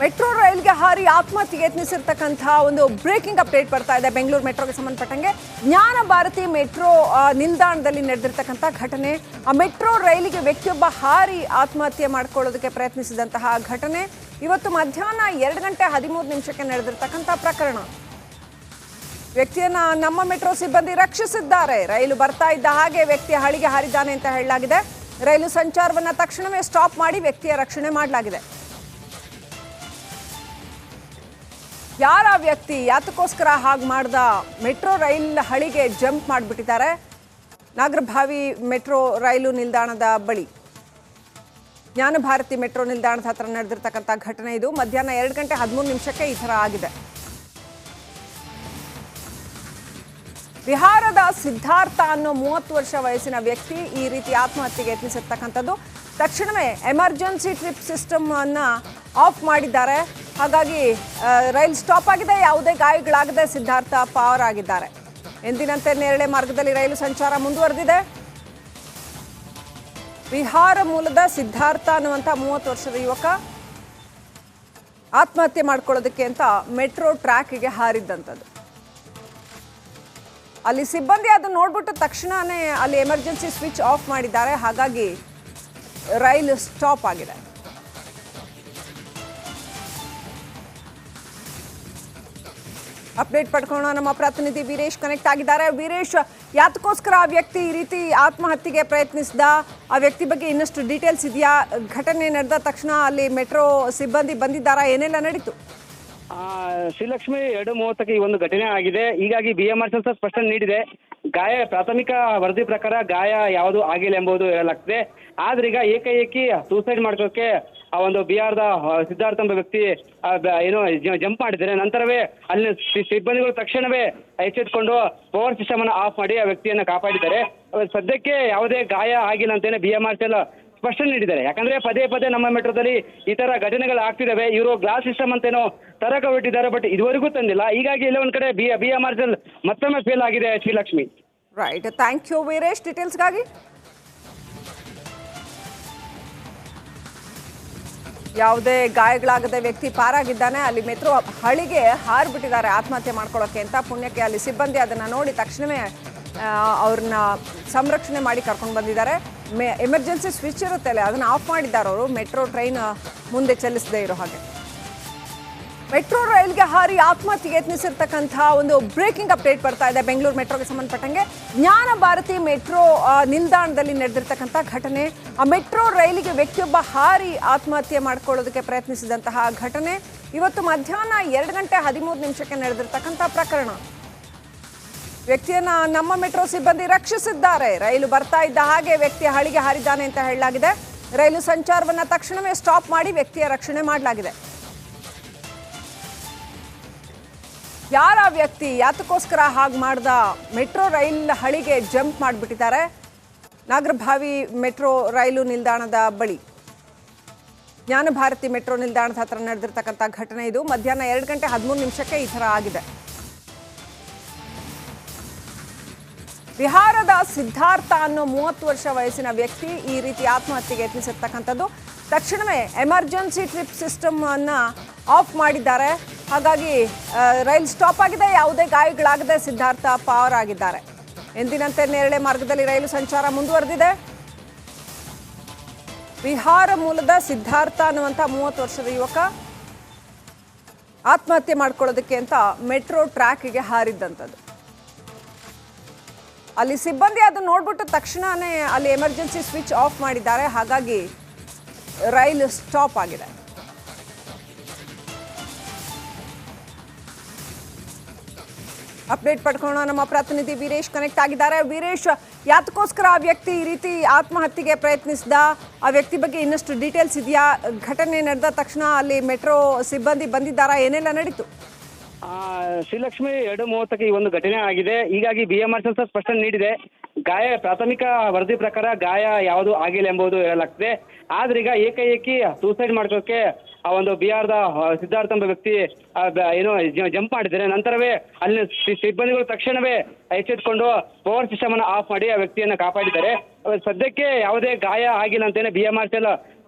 Metro ರೈಲ್ಗೆ ಹಾರಿ ಆತ್ಮಹತ್ಯೆಗೆ ಯತ್ನಿಸಿರ್ತಕ್ಕಂಥ ಒಂದು ಬ್ರೇಕಿಂಗ್ ಅಪ್ಡೇಟ್ ಬರ್ತಾ ಇದೆ ಬೆಂಗಳೂರು ಮೆಟ್ರೋಗೆ ಸಂಬಂಧಪಟ್ಟಂಗೆ. ಜ್ಞಾನ ಭಾರತಿ ಮೆಟ್ರೋ ನಿಲ್ದಾಣದಲ್ಲಿ ನಡೆದಿರ್ತಕ್ಕಂಥ ಘಟನೆ. ಆ ಮೆಟ್ರೋ ರೈಲಿಗೆ ವ್ಯಕ್ತಿಯೊಬ್ಬ ಹಾರಿ ಆತ್ಮಹತ್ಯೆ ಮಾಡಿಕೊಳ್ಳೋದಕ್ಕೆ ಪ್ರಯತ್ನಿಸಿದಂತಹ ಘಟನೆ. ಇವತ್ತು ಮಧ್ಯಾಹ್ನ ಎರಡು ಗಂಟೆ ಹದಿಮೂರು ನಿಮಿಷಕ್ಕೆ ನಡೆದಿರ್ತಕ್ಕಂಥ ಪ್ರಕರಣ. ವ್ಯಕ್ತಿಯನ್ನ ನಮ್ಮ ಮೆಟ್ರೋ ಸಿಬ್ಬಂದಿ ರಕ್ಷಿಸಿದ್ದಾರೆ. ರೈಲು ಬರ್ತಾ ಇದ್ದ ಹಾಗೆ ವ್ಯಕ್ತಿ ಹಳಿಗೆ ಹಾರಿದ್ದಾನೆ ಅಂತ ಹೇಳಲಾಗಿದೆ. ರೈಲು ಸಂಚಾರವನ್ನ ತಕ್ಷಣವೇ ಸ್ಟಾಪ್ ಮಾಡಿ ವ್ಯಕ್ತಿಯ ರಕ್ಷಣೆ ಮಾಡಲಾಗಿದೆ. ಯಾರ ವ್ಯಕ್ತಿ ಯಾತಕ್ಕೋಸ್ಕರ ಹಾಗೆ ಮಾಡ್ದ ಮೆಟ್ರೋ ರೈಲ್ ಹಳಿಗೆ ಜಂಪ್ ಮಾಡಿಬಿಟ್ಟಿದ್ದಾರೆ? ನಾಗರಭಾವಿ ಮೆಟ್ರೋ ರೈಲು ನಿಲ್ದಾಣದ ಬಳಿ. ಜ್ಞಾನಭಾರತಿ ಮೆಟ್ರೋ ನಿಲ್ದಾಣದ ಹತ್ರ ನಡೆದಿರ್ತಕ್ಕಂಥ ಘಟನೆ ಇದು. ಮಧ್ಯಾಹ್ನ ಎರಡು ಗಂಟೆ ಹದಿಮೂರು ನಿಮಿಷಕ್ಕೆ ಈ ಥರ ಆಗಿದೆ. ಬಿಹಾರದ ಸಿದ್ಧಾರ್ಥ ಅನ್ನೋ ಮೂವತ್ತು ವರ್ಷ ವಯಸ್ಸಿನ ವ್ಯಕ್ತಿ ಈ ರೀತಿ ಆತ್ಮಹತ್ಯೆಗೆ ಯತ್ನಿಸಿರ್ತಕ್ಕಂಥದ್ದು. ತಕ್ಷಣವೇ ಎಮರ್ಜೆನ್ಸಿ ಟ್ರಿಪ್ ಸಿಸ್ಟಮ್ ಅನ್ನ ಆಫ್ ಮಾಡಿದ್ದಾರೆ. ಹಾಗಾಗಿ ರೈಲ್ ಸ್ಟಾಪ್ ಆಗಿದೆ. ಯಾವುದೇ ಗಾಯಗಳಾಗದೆ ಸಿದ್ಧಾರ್ಥ ಪಾವರ್ ಆಗಿದ್ದಾರೆ. ಎಂದಿನಂತೆ ನೇರಳೆ ಮಾರ್ಗದಲ್ಲಿ ರೈಲು ಸಂಚಾರ ಮುಂದುವರೆದಿದೆ. ಬಿಹಾರ ಮೂಲದ ಸಿದ್ಧಾರ್ಥ ಅನ್ನುವಂಥ ಮೂವತ್ತು ವರ್ಷದ ಯುವಕ ಆತ್ಮಹತ್ಯೆ ಮಾಡ್ಕೊಳ್ಳೋದಕ್ಕೆ ಅಂತ ಮೆಟ್ರೋ ಟ್ರ್ಯಾಕಿಗೆ ಹಾರಿದ್ದಂಥದ್ದು. ಅಲ್ಲಿ ಸಿಬ್ಬಂದಿ ಅದನ್ನು ನೋಡ್ಬಿಟ್ಟು ತಕ್ಷಣವೇ ಅಲ್ಲಿ ಎಮರ್ಜೆನ್ಸಿ ಸ್ವಿಚ್ ಆಫ್ ಮಾಡಿದ್ದಾರೆ. ಹಾಗಾಗಿ ರೈಲು ಸ್ಟಾಪ್ ಆಗಿದೆ. ಅಪ್ಡೇಟ್ ಪಡ್ಕೊಳ್ಳೋಣ. ನಮ್ಮ ಪ್ರತಿನಿಧಿ ವೀರೇಶ್ ಕನೆಕ್ಟ್ ಆಗಿದ್ದಾರೆ. ವೀರೇಶ್, ಯಾತಕ್ಕೋಸ್ಕರ ಆ ವ್ಯಕ್ತಿ ಈ ರೀತಿ ಆತ್ಮಹತ್ಯೆಗೆ ಪ್ರಯತ್ನಿಸಿದ? ಆ ವ್ಯಕ್ತಿ ಬಗ್ಗೆ ಇನ್ನಷ್ಟು ಡೀಟೇಲ್ಸ್ ಇದೆಯಾ? ಘಟನೆ ನಡೆದ ತಕ್ಷಣ ಅಲ್ಲಿ ಮೆಟ್ರೋ ಸಿಬ್ಬಂದಿ ಬಂದಿದ್ದಾರಾ? ಏನೆಲ್ಲ ನಡೀತು? ಶ್ರೀಲಕ್ಷ್ಮಿ ಎರಡು ಮೂವತ್ತಕ್ಕೆ ಈ ಒಂದು ಘಟನೆ ಆಗಿದೆ. ಹೀಗಾಗಿ ಬಿ ಎಂ ಆರ್ ಸಹ ಸ್ಪಷ್ಟನೆ ನೀಡಿದೆ. ಗಾಯ, ಪ್ರಾಥಮಿಕ ವರದಿ ಪ್ರಕಾರ ಗಾಯ ಯಾವುದು ಆಗಿಲ್ಲ ಎಂಬುದು ಹೇಳಲಾಗ್ತದೆ. ಆದ್ರೀಗ ಏಕಾಏಕಿ ಸೂಸೈಡ್ ಮಾಡ್ಕೋಕೆ ಆ ಒಂದು ಬಿಹಾರದ ಸಿದ್ಧಾರ್ಥ ಎಂಬ ವ್ಯಕ್ತಿ ಏನು ಜಂಪ್ ಮಾಡಿದ್ದಾರೆ. ನಂತರವೇ ಅಲ್ಲಿ ಸಿಬ್ಬಂದಿಗಳು ತಕ್ಷಣವೇ ಎಚ್ಚೆತ್ಕೊಂಡು ಪವರ್ ಸಿಸ್ಟಮ್ ಅನ್ನು ಆಫ್ ಮಾಡಿ ಆ ವ್ಯಕ್ತಿಯನ್ನ ಕಾಪಾಡಿದ್ದಾರೆ. ಸದ್ಯಕ್ಕೆ ಯಾವುದೇ ಗಾಯ ಆಗಿಲ್ಲ ಅಂತೇನೆ ಬಿ ಎಂ ಆರ್ ಸಿ ಸ್ಪಷ್ಟನೆ ನೀಡಿದ್ದಾರೆ. ಯಾಕಂದ್ರೆ ಪದೇ ಪದೇ ನಮ್ಮ ಮೆಟ್ರೋದಲ್ಲಿ ಈ ತರ ಘಟನೆಗಳು ಆಗ್ತಿದ್ದಾವೆ. ಇವರು ಗ್ಲಾಸ್ ಸಿಸ್ಟಮ್ ಅಂತೇನೋ ತರಕ ಬಿಟ್ಟಿದ್ದಾರೆ, ಬಟ್ ಇದುವರೆಗೂ ತಂದಿಲ್ಲ. ಹೀಗಾಗಿ ಎಲ್ಲ ಒಂದ್ ಕಡೆ ಬಿ ಎಂ ಆರ್ ಮತ್ತೊಮ್ಮೆ ಫೇಲ್ ಆಗಿದೆ Srilakshmi. Right thank you Veeresh ಡೀಟೇಲ್ಸ್ಗಾಗಿ ಯಾವುದೇ ಗಾಯಗಳಾಗದೆ ವ್ಯಕ್ತಿ ಪಾರಾಗಿದ್ದಾನೆ, ಅಲ್ಲಿ ಮೆಟ್ರೋ ಹಳಿಗೆ ಹಾರಿಬಿಟ್ಟಿದ್ದಾರೆ ಆತ್ಮಹತ್ಯೆ ಮಾಡ್ಕೊಳ್ಳೋಕೆ ಅಂತ ಪುಣ್ಯಕ್ಕೆ ಅಲ್ಲಿ ಸಿಬ್ಬಂದಿ ಅದನ್ನು ನೋಡಿ ತಕ್ಷಣವೇ ಅವ್ರನ್ನ ಸಂರಕ್ಷಣೆ ಮಾಡಿ ಕರ್ಕೊಂಡು ಬಂದಿದ್ದಾರೆ. ಎಮರ್ಜೆನ್ಸಿ ಸ್ವಿಚ್ ಇರುತ್ತೆ ಅಲ್ಲಿ ಅದನ್ನು ಆಫ್ ಮಾಡಿದ್ದಾರೆ ಅವರು. ಮೆಟ್ರೋ ಟ್ರೈನ್ ಮುಂದೆ ಚಲಿಸದೇ ಇರೋ ಹಾಗೆ. ಮೆಟ್ರೋ ರೈಲ್ಗೆ ಹಾರಿ ಆತ್ಮಹತ್ಯೆಗೆ ಯತ್ನಿಸಿರ್ತಕ್ಕಂಥ ಒಂದು ಬ್ರೇಕಿಂಗ್ ಅಪ್ಡೇಟ್ ಬರ್ತಾ ಇದೆ ಬೆಂಗಳೂರು ಮೆಟ್ರೋಗೆ ಸಂಬಂಧಪಟ್ಟಂಗೆ. ಜ್ಞಾನ ಭಾರತಿ ಮೆಟ್ರೋ ನಿಲ್ದಾಣದಲ್ಲಿ ನಡೆದಿರ್ತಕ್ಕಂಥ ಘಟನೆ. ಆ ಮೆಟ್ರೋ ರೈಲಿಗೆ ವ್ಯಕ್ತಿಯೊಬ್ಬ ಹಾರಿ ಆತ್ಮಹತ್ಯೆ ಮಾಡಿಕೊಳ್ಳೋದಕ್ಕೆ ಪ್ರಯತ್ನಿಸಿದಂತಹ ಘಟನೆ. ಇವತ್ತು ಮಧ್ಯಾಹ್ನ ಎರಡು ಗಂಟೆ ಹದಿಮೂರು ನಿಮಿಷಕ್ಕೆ ನಡೆದಿರ್ತಕ್ಕಂಥ ಪ್ರಕರಣ. ವ್ಯಕ್ತಿಯನ್ನ ನಮ್ಮ ಮೆಟ್ರೋ ಸಿಬ್ಬಂದಿ ರಕ್ಷಿಸಿದ್ದಾರೆ. ರೈಲು ಬರ್ತಾ ಇದ್ದ ಹಾಗೆ ವ್ಯಕ್ತಿ ಹಳಿಗೆ ಹಾರಿದ್ದಾನೆ ಅಂತ ಹೇಳಲಾಗಿದೆ. ರೈಲು ಸಂಚಾರವನ್ನ ತಕ್ಷಣವೇ ಸ್ಟಾಪ್ ಮಾಡಿ ವ್ಯಕ್ತಿಯ ರಕ್ಷಣೆ ಮಾಡಲಾಗಿದೆ. ಯಾರ ವ್ಯಕ್ತಿ ಯಾತಕ್ಕೋಸ್ಕರ ಹಾಗೆ ಮಾಡ್ದ ಮೆಟ್ರೋ ರೈಲ್ ಹಳಿಗೆ ಜಂಪ್ ಮಾಡಿಬಿಟ್ಟಿದ್ದಾರೆ. ನಾಗರಭಾವಿ ಮೆಟ್ರೋ ರೈಲು ನಿಲ್ದಾಣದ ಬಳಿ. ಜ್ಞಾನಭಾರತಿ ಮೆಟ್ರೋ ನಿಲ್ದಾಣದ ಹತ್ರ ನಡೆದಿರ್ತಕ್ಕಂಥ ಘಟನೆ ಇದು. ಮಧ್ಯಾಹ್ನ ಎರಡು ಗಂಟೆ ಹದಿಮೂರು ನಿಮಿಷಕ್ಕೆ ಈ ಥರ ಆಗಿದೆ. ಬಿಹಾರದ ಸಿದ್ಧಾರ್ಥ ಅನ್ನೋ ಮೂವತ್ತು ವರ್ಷ ವಯಸ್ಸಿನ ವ್ಯಕ್ತಿ ಈ ರೀತಿ ಆತ್ಮಹತ್ಯೆಗೆ ಯತ್ನಿಸಿರ್ತಕ್ಕಂಥದ್ದು. ತಕ್ಷಣವೇ ಎಮರ್ಜೆನ್ಸಿ ಟ್ರಿಪ್ ಸಿಸ್ಟಮ್ ಅನ್ನ ಆಫ್ ಮಾಡಿದ್ದಾರೆ. ಹಾಗಾಗಿ ರೈಲ್ ಸ್ಟಾಪ್ ಆಗಿದೆ, ಯಾವುದೇ ಗಾಯಗಳಾಗದೆ ಸಿದ್ಧಾರ್ಥ ಪಾವರ್ ಆಗಿದ್ದಾರೆ. ಎಂದಿನಂತೆ ನೇರಳೆ ಮಾರ್ಗದಲ್ಲಿ ರೈಲು ಸಂಚಾರ ಮುಂದುವರೆದಿದೆ. ಬಿಹಾರ ಮೂಲದ ಸಿದ್ಧಾರ್ಥ ಅನ್ನುವಂಥ ಮೂವತ್ತು ವರ್ಷದ ಯುವಕ ಆತ್ಮಹತ್ಯೆ ಮಾಡ್ಕೊಳ್ಳೋದಕ್ಕೆ ಅಂತ ಮೆಟ್ರೋ ಟ್ರ್ಯಾಕಿಗೆ ಹಾರಿದ್ದಂಥದ್ದು. ಅಲ್ಲಿ ಸಿಬ್ಬಂದಿ ಅದು ನೋಡ್ಬಿಟ್ಟು ತಕ್ಷಣನೇ ಅಲ್ಲಿ ಎಮರ್ಜೆನ್ಸಿ ಸ್ವಿಚ್ ಆಫ್ ಮಾಡಿದ್ದಾರೆ. ಹಾಗಾಗಿ ರೈಲು ಸ್ಟಾಪ್ ಆಗಿದೆ. ಅಪ್ಡೇಟ್ ಪಡ್ಕೊಳ್ಳೋಣ. ನಮ್ಮ ಪ್ರತಿನಿಧಿ ವೀರೇಶ್ ಕನೆಕ್ಟ್ ಆಗಿದ್ದಾರೆ. ವೀರೇಶ್, ಯಾತಕ್ಕೋಸ್ಕರ ಆ ವ್ಯಕ್ತಿ ಈ ರೀತಿ ಆತ್ಮಹತ್ಯೆಗೆ ಪ್ರಯತ್ನಿಸಿದ? ಆ ವ್ಯಕ್ತಿ ಬಗ್ಗೆ ಇನ್ನಷ್ಟು ಡೀಟೇಲ್ಸ್ ಇದೆಯಾ? ಘಟನೆ ನಡೆದ ತಕ್ಷಣ ಅಲ್ಲಿ ಮೆಟ್ರೋ ಸಿಬ್ಬಂದಿ ಬಂದಿದ್ದಾರಾ? ಏನೆಲ್ಲ ನಡೀತು? ಶ್ರೀಲಕ್ಷ್ಮಿ ಎರಡು ಮೂವತ್ತಕ್ಕೆ ಈ ಒಂದು ಘಟನೆ ಆಗಿದೆ. ಹೀಗಾಗಿ ಬಿ ಎಂ ಆರ್ ಸಂಸ್ಥೆ ಸ್ಪಷ್ಟನೆ ನೀಡಿದೆ. ಗಾಯ, ಪ್ರಾಥಮಿಕ ವರದಿ ಪ್ರಕಾರ ಗಾಯ ಯಾವುದು ಆಗಿಲ್ಲ ಎಂಬುದು ಹೇಳಲಾಗ್ತದೆ. ಆದ್ರೆ ಈಗ ಏಕಾಏಕಿ ಸೂಸೈಡ್ ಮಾಡ್ಕೋಕೆ ಆ ಒಂದು ಬಿಹಾರದ ಸಿದ್ಧಾರ್ಥ ಎಂಬ ವ್ಯಕ್ತಿ ಏನು ಜಂಪ್ ಮಾಡಿದರೆ ನಂತರವೇ ಅಲ್ಲಿ ಸಿಬ್ಬಂದಿಗಳು ತಕ್ಷಣವೇ ಎಚ್ಚೆತ್ಕೊಂಡು ಪವರ್ ಸಿಸ್ಟಮ್ ಅನ್ನು ಆಫ್ ಮಾಡಿ ಆ ವ್ಯಕ್ತಿಯನ್ನ ಕಾಪಾಡಿದ್ದಾರೆ. ಸದ್ಯಕ್ಕೆ ಯಾವುದೇ ಗಾಯ ಆಗಿಲ್ಲ ಅಂತೇನೆ ಬಿ ಎಂ ಆರ್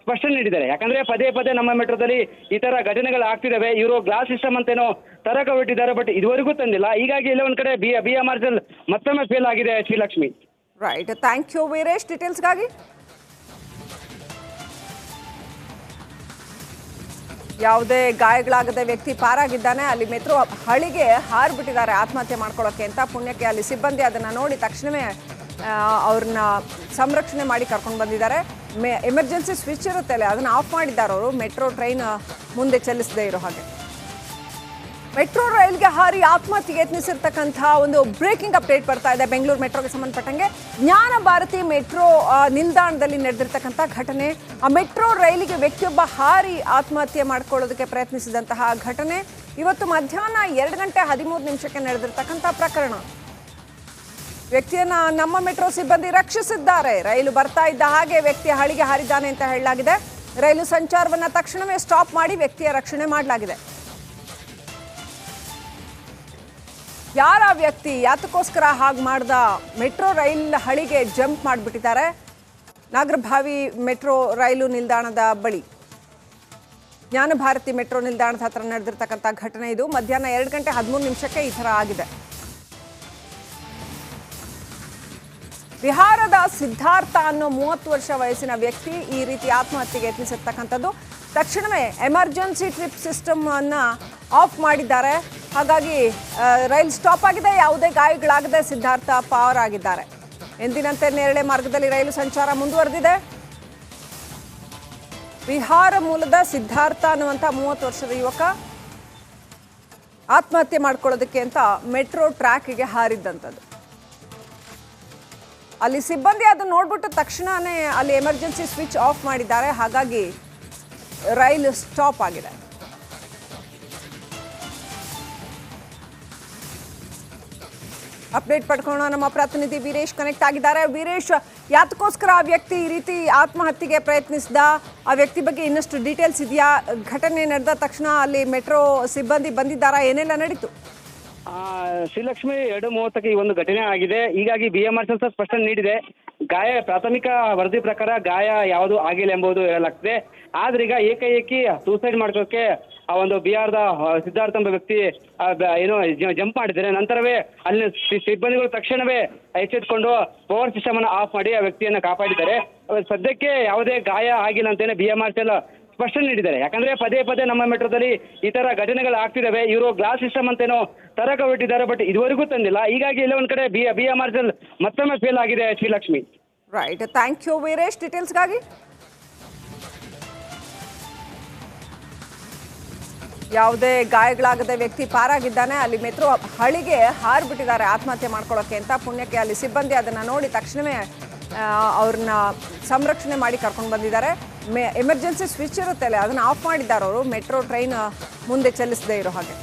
ಸ್ಪಷ್ಟನೆ ನೀಡಿದ್ದಾರೆ. ಯಾಕಂದ್ರೆ ಪದೇ ಪದೇ ನಮ್ಮ ಮೆಟ್ರೋದಲ್ಲಿ ಈ ತರ ಘಟನೆಗಳು ಆಗ್ತಿದ್ದಾವೆ ಇವರು ಗ್ಲಾಸ್ ಸಿಸ್ಟಮ್ ಅಂತೇನೋ ತರಕ ಬಿಟ್ಟಿದ್ದಾರೆ ಬಟ್ ಇದುವರೆಗೂ ತಂದಿಲ್ಲ. ಹೀಗಾಗಿ ಎಲ್ಲ ಒಂದ್ ಕಡೆ ಬಿ ಬಿ ಎಂ ಆರ್ ಮತ್ತೊಮ್ಮೆ ಫೇಲ್ ಆಗಿದೆ Srilakshmi right thank you Veeresh ಡೀಟೇಲ್ಸ್ಗಾಗಿ ಯಾವುದೇ ಗಾಯಗಳಾಗದೆ ವ್ಯಕ್ತಿ ಪಾರಾಗಿದ್ದಾನೆ. ಅಲ್ಲಿ ಮೆಟ್ರೋ ಹಳಿಗೆ ಹಾರಿಬಿಟ್ಟಿದ್ದಾರೆ ಆತ್ಮಹತ್ಯೆ ಮಾಡ್ಕೊಳ್ಳೋಕೆ ಅಂತ ಪುಣ್ಯಕ್ಕೆ ಅಲ್ಲಿ ಸಿಬ್ಬಂದಿ ಅದನ್ನು ನೋಡಿ ತಕ್ಷಣವೇ ಅವ್ರನ್ನ ಸಂರಕ್ಷಣೆ ಮಾಡಿ ಕರ್ಕೊಂಡು ಬಂದಿದ್ದಾರೆ. ಮೆ ಎಮರ್ಜೆನ್ಸಿ ಸ್ವಿಚ್ ಇರುತ್ತೆ ಅಲ್ಲ ಅದನ್ನು ಆಫ್ ಮಾಡಿದ್ದಾರೆ ಅವರು. ಮೆಟ್ರೋ ಟ್ರೈನ್ ಮುಂದೆ ಚಲಿಸದೇ ಇರೋ ಹಾಗೆ. ಮೆಟ್ರೋ ರೈಲ್ಗೆ ಹಾರಿ ಆತ್ಮಹತ್ಯೆಗೆ ಯತ್ನಿಸಿರ್ತಕ್ಕಂಥ ಒಂದು ಬ್ರೇಕಿಂಗ್ ಅಪ್ಡೇಟ್ ಬರ್ತಾ ಇದೆ ಬೆಂಗಳೂರು ಮೆಟ್ರೋಗೆ ಸಂಬಂಧಪಟ್ಟಂಗೆ. ಜ್ಞಾನ ಭಾರತಿ ಮೆಟ್ರೋ ನಿಲ್ದಾಣದಲ್ಲಿ ನಡೆದಿರ್ತಕ್ಕಂಥ ಘಟನೆ. ಆ ಮೆಟ್ರೋ ರೈಲಿಗೆ ವ್ಯಕ್ತಿಯೊಬ್ಬ ಹಾರಿ ಆತ್ಮಹತ್ಯೆ ಮಾಡಿಕೊಳ್ಳೋದಕ್ಕೆ ಪ್ರಯತ್ನಿಸಿದಂತಹ ಘಟನೆ. ಇವತ್ತು ಮಧ್ಯಾಹ್ನ ಎರಡು ಗಂಟೆ ಹದಿಮೂರು ನಿಮಿಷಕ್ಕೆ ನಡೆದಿರ್ತಕ್ಕಂಥ ಪ್ರಕರಣ. ವ್ಯಕ್ತಿಯನ್ನ ನಮ್ಮ ಮೆಟ್ರೋ ಸಿಬ್ಬಂದಿ ರಕ್ಷಿಸಿದ್ದಾರೆ. ರೈಲು ಬರ್ತಾ ಇದ್ದ ಹಾಗೆ ವ್ಯಕ್ತಿ ಹಳಿಗೆ ಹಾರಿದ್ದಾನೆ ಅಂತ ಹೇಳಲಾಗಿದೆ. ರೈಲು ಸಂಚಾರವನ್ನ ತಕ್ಷಣವೇ ಸ್ಟಾಪ್ ಮಾಡಿ ವ್ಯಕ್ತಿಯ ರಕ್ಷಣೆ ಮಾಡಲಾಗಿದೆ. ಯಾರ ವ್ಯಕ್ತಿ ಯಾತಕ್ಕೋಸ್ಕರ ಹಾಗೆ ಮಾಡ್ದ ಮೆಟ್ರೋ ರೈಲ್ ಹಳಿಗೆ ಜಂಪ್ ಮಾಡಿಬಿಟ್ಟಿದ್ದಾರೆ. ನಾಗರಭಾವಿ ಮೆಟ್ರೋ ರೈಲು ನಿಲ್ದಾಣದ ಬಳಿ. ಜ್ಞಾನಭಾರತಿ ಮೆಟ್ರೋ ನಿಲ್ದಾಣದ ಹತ್ರ ನಡೆದಿರ್ತಕ್ಕಂಥ ಘಟನೆ ಇದು. ಮಧ್ಯಾಹ್ನ ಎರಡು ಗಂಟೆ ಹದಿಮೂರು ನಿಮಿಷಕ್ಕೆ ಈ ಥರ ಆಗಿದೆ. ಬಿಹಾರದ ಸಿದ್ಧಾರ್ಥ ಅನ್ನೋ ಮೂವತ್ತು ವರ್ಷ ವಯಸ್ಸಿನ ವ್ಯಕ್ತಿ ಈ ರೀತಿ ಆತ್ಮಹತ್ಯೆಗೆ ಯತ್ನಿಸಿರ್ತಕ್ಕಂಥದ್ದು. ತಕ್ಷಣವೇ ಎಮರ್ಜೆನ್ಸಿ ಟ್ರಿಪ್ ಸಿಸ್ಟಮ್ ಅನ್ನ ಆಫ್ ಮಾಡಿದ್ದಾರೆ. ಹಾಗಾಗಿ ರೈಲ್ ಸ್ಟಾಪ್ ಆಗಿದೆ, ಯಾವುದೇ ಗಾಯಗಳಾಗದೆ ಸಿದ್ಧಾರ್ಥ ಪವರ್ ಆಗಿದ್ದಾರೆ. ಎಂದಿನಂತೆ ನೇರಳೆ ಮಾರ್ಗದಲ್ಲಿ ರೈಲು ಸಂಚಾರ ಮುಂದುವರೆದಿದೆ. ಬಿಹಾರ ಮೂಲದ ಸಿದ್ಧಾರ್ಥ ಅನ್ನುವಂಥ ಮೂವತ್ತು ವರ್ಷದ ಯುವಕ ಆತ್ಮಹತ್ಯೆ ಮಾಡ್ಕೊಳ್ಳೋದಕ್ಕೆ ಅಂತ ಮೆಟ್ರೋ ಟ್ರ್ಯಾಕಿಗೆ ಹಾರಿದ್ದಂಥದ್ದು. ಅಲ್ಲಿ ಸಿಬ್ಬಂದಿ ಅದನ್ನು ನೋಡ್ಬಿಟ್ಟು ತಕ್ಷಣನೇ ಅಲ್ಲಿ ಎಮರ್ಜೆನ್ಸಿ ಸ್ವಿಚ್ ಆಫ್ ಮಾಡಿದ್ದಾರೆ. ಹಾಗಾಗಿ ರೈಲು ಸ್ಟಾಪ್ ಆಗಿದೆ. ಅಪ್ಡೇಟ್ ಪಡ್ಕೊಳ್ಳೋಣ. ನಮ್ಮ ಪ್ರತಿನಿಧಿ ವೀರೇಶ್ ಕನೆಕ್ಟ್ ಆಗಿದ್ದಾರೆ. ವೀರೇಶ್, ಯಾತಕ್ಕೋಸ್ಕರ ಆ ವ್ಯಕ್ತಿ ಈ ರೀತಿ ಆತ್ಮಹತ್ಯೆಗೆ ಪ್ರಯತ್ನಿಸಿದ? ಆ ವ್ಯಕ್ತಿ ಬಗ್ಗೆ ಇನ್ನಷ್ಟು ಡೀಟೇಲ್ಸ್ ಇದೆಯಾ? ಘಟನೆ ನಡೆದ ತಕ್ಷಣ ಅಲ್ಲಿ ಮೆಟ್ರೋ ಸಿಬ್ಬಂದಿ ಬಂದಿದ್ದಾರಾ? ಏನೆಲ್ಲ ನಡೀತು? ಶ್ರೀಲಕ್ಷ್ಮಿ ಎರಡು ಮೂವತ್ತಕ್ಕೆ ಈ ಒಂದು ಘಟನೆ ಆಗಿದೆ. ಹೀಗಾಗಿ ಬಿ ಎಂ ಆರ್ ಸಂಸ್ಥೆ ಸ್ಪಷ್ಟನೆ ನೀಡಿದೆ. ಗಾಯ, ಪ್ರಾಥಮಿಕ ವರದಿ ಪ್ರಕಾರ ಗಾಯ ಯಾವುದು ಆಗಿಲ್ಲ ಎಂಬುದು ಹೇಳಲಾಗ್ತದೆ. ಆದ್ರೀಗ ಏಕೈಕಿ ಸೂಸೈಡ್ ಮಾಡ್ಕೋಕೆ ಆ ಒಂದು ಬಿಹಾರದ ಸಿದ್ಧಾರ್ಥ ಎಂಬ ವ್ಯಕ್ತಿ ಏನು ಜಂಪ್ ಮಾಡಿದ್ದಾರೆ. ನಂತರವೇ ಅಲ್ಲಿ ಸಿಬ್ಬಂದಿಗಳು ತಕ್ಷಣವೇ ಎಚ್ಚೆತ್ಕೊಂಡು ಪವರ್ ಸಿಸ್ಟಮ್ ಅನ್ನು ಆಫ್ ಮಾಡಿ ಆ ವ್ಯಕ್ತಿಯನ್ನು ಕಾಪಾಡಿದ್ದಾರೆ. ಸದ್ಯಕ್ಕೆ ಯಾವುದೇ ಗಾಯ ಆಗಿಲ್ಲ ಅಂತೇನೆ ಬಿ ಎಂ ಆರ್ ಸಿ ಸ್ಪಷ್ಟನೆ ನೀಡಿದ್ದಾರೆ. ಯಾಕಂದ್ರೆ ಪದೇ ಪದೇ ನಮ್ಮ ಮೆಟ್ರೋದಲ್ಲಿ ಈ ತರ ಘಟನೆಗಳು ಆಗ್ತಿದ್ದಾವೆ. ಇವರು ಗ್ಲಾಸ್ ಸಿಸ್ಟಮ್ ಅಂತೇನೋ ತರಕ ಬಿಟ್ಟಿದ್ದಾರೆ ಬಟ್ ಇದುವರೆಗೂ ತಂದಿಲ್ಲ. ಹೀಗಾಗಿ ಎಲ್ಲ ಒಂದ್ ಕಡೆ ಬಿ ಬಿ ಎಂ ಆರ್ ಮತ್ತೊಮ್ಮೆ ಫೇಲ್ ಆಗಿದೆ Srilakshmi right thank you Veeresh ಡೀಟೇಲ್ಸ್ಗಾಗಿ ಯಾವುದೇ ಗಾಯಗಳಾಗದ ವ್ಯಕ್ತಿ ಪಾರಾಗಿದ್ದಾನೆ. ಅಲ್ಲಿ ಮೆಟ್ರೋ ಹಳಿಗೆ ಹಾರಿಬಿಟ್ಟಿದ್ದಾರೆ ಆತ್ಮಹತ್ಯೆ ಮಾಡ್ಕೊಳ್ಳೋಕೆ ಅಂತ ಪುಣ್ಯಕ್ಕೆ ಅಲ್ಲಿ ಸಿಬ್ಬಂದಿ ಅದನ್ನು ನೋಡಿ ತಕ್ಷಣವೇ ಅವ್ರನ್ನ ಸಂರಕ್ಷಣೆ ಮಾಡಿ ಕರ್ಕೊಂಡು ಬಂದಿದ್ದಾರೆ. ಎಮರ್ಜೆನ್ಸಿ ಸ್ವಿಚ್ ಇರುತ್ತೆ ಅಲ್ಲ ಅದನ್ನು ಆಫ್ ಮಾಡಿದ್ದಾರೆ ಅವರು ಮೆಟ್ರೋ ಟ್ರೈನ್ ಮುಂದೆ ಚಲಿಸದೇ ಇರೋ ಹಾಗೆ.